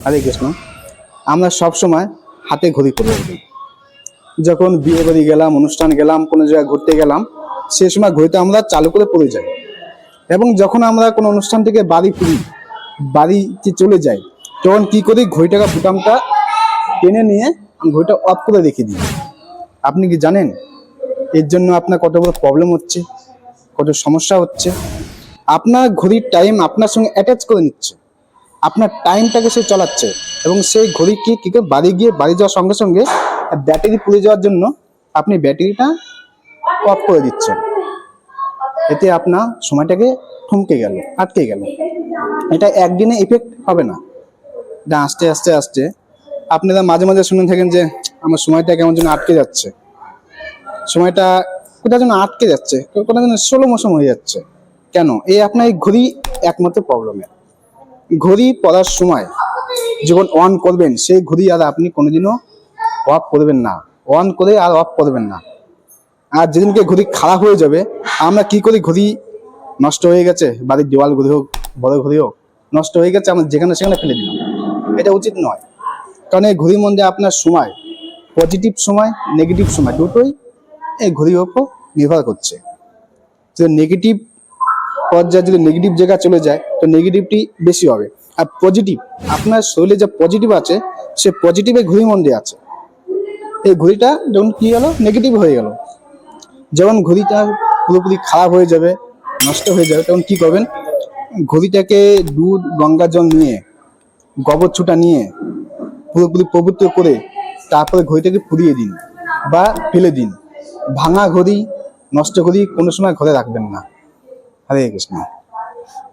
হরে কৃষ্ণ। আমরা সব সময় হাতে ঘড়ি পরে রাখি যখন বিয়ে বাড়ি গেলাম, অনুষ্ঠান গেলাম, কোনো জায়গায় ঘুরতে গেলাম, সে সময় ঘড়িটা আমরা চালু করে পরে যাই। এবং যখন আমরা কোনো অনুষ্ঠান থেকে বাড়ি ফিরি, বাড়িতে চলে যাই, তখন কি করি, ঘড়িটাকে বুটামটা টেনে নিয়ে আমি ঘড়িটা অফ করে রেখে দিই। আপনি কি জানেন, এর জন্য আপনার কত বড় প্রবলেম হচ্ছে, কত সমস্যা হচ্ছে? আপনার ঘড়ির টাইম আপনার সঙ্গে অ্যাটাচ করে নিচ্ছে। আপনার টাইমটাকে সে চালাচ্ছে এবং সেই ঘড়িকে কি করে বাড়ি গিয়ে বাড়ি যাওয়ার সঙ্গে সঙ্গে ব্যাটারি পুড়ে যাওয়ার জন্য আপনি ব্যাটারিটা অফ করে দিচ্ছেন। এতে আপনার সময়টাকে থমকে গেল, আটকে গেল। এটা একদিনে ইফেক্ট হবে না। এটা আস্তে আস্তে আস্তে আপনারা মাঝে মাঝে শুনে থাকেন যে আমার সময়টা কেমন যেন আটকে যাচ্ছে। সময়টা কোথাও যেন আটকে যাচ্ছে কোথাও যেন ষোলো মৌসুম হয়ে যাচ্ছে। কেন? এই আপনার এই ঘড়ি একমাত্র প্রবলেমের ঘড়ি পড়ার সময় যখন অন করবেন, সেই ঘড়ি আর আপনি কোনোদিনও অফ করবেন না। অন করে আর অফ করবেন না। আর যেদিনকে ঘড়ি খারাপ হয়ে যাবে, আমরা কি করি? ঘড়ি নষ্ট হয়ে গেছে, বাড়ির দেওয়াল ঘড়ি হোক, বড় ঘড়ি হোক, নষ্ট হয়ে গেছে, আমরা যেখানে সেখানে ফেলে দিলাম। এটা উচিত নয়। কারণ এই ঘড়ির মধ্যে আপনার সময় পজিটিভ সময় নেগেটিভ সময়, দুটোই এই ঘড়ির ওপর নির্ভর করছে। তো নেগেটিভ পর্যায়ে যদি নেগেটিভ জায়গা চলে যায়, তো নেগেটিভটি বেশি হবে। আর পজিটিভ আপনার শরীরে যে পজিটিভ আছে, সে পজিটিভে ঘড়ির মধ্যে আছে। এই ঘড়িটা যখন কি হলো? নেগেটিভ হয়ে গেল। যখন ঘড়িটা পুরোপুরি খারাপ হয়ে যাবে, নষ্ট হয়ে যাবে, তখন কি করবেন? ঘড়িটাকে দুধ, গঙ্গা জল নিয়ে, গোবর ছুটা নিয়ে, পুরোপুরি পবিত্র করে তারপরে ঘড়িটাকে পুড়িয়ে দিন বা ফেলে দিন। ভাঙা ঘড়ি, নষ্ট ঘড়ি কোনো সময় ঘরে রাখবেন না। হরে কৃষ্ণ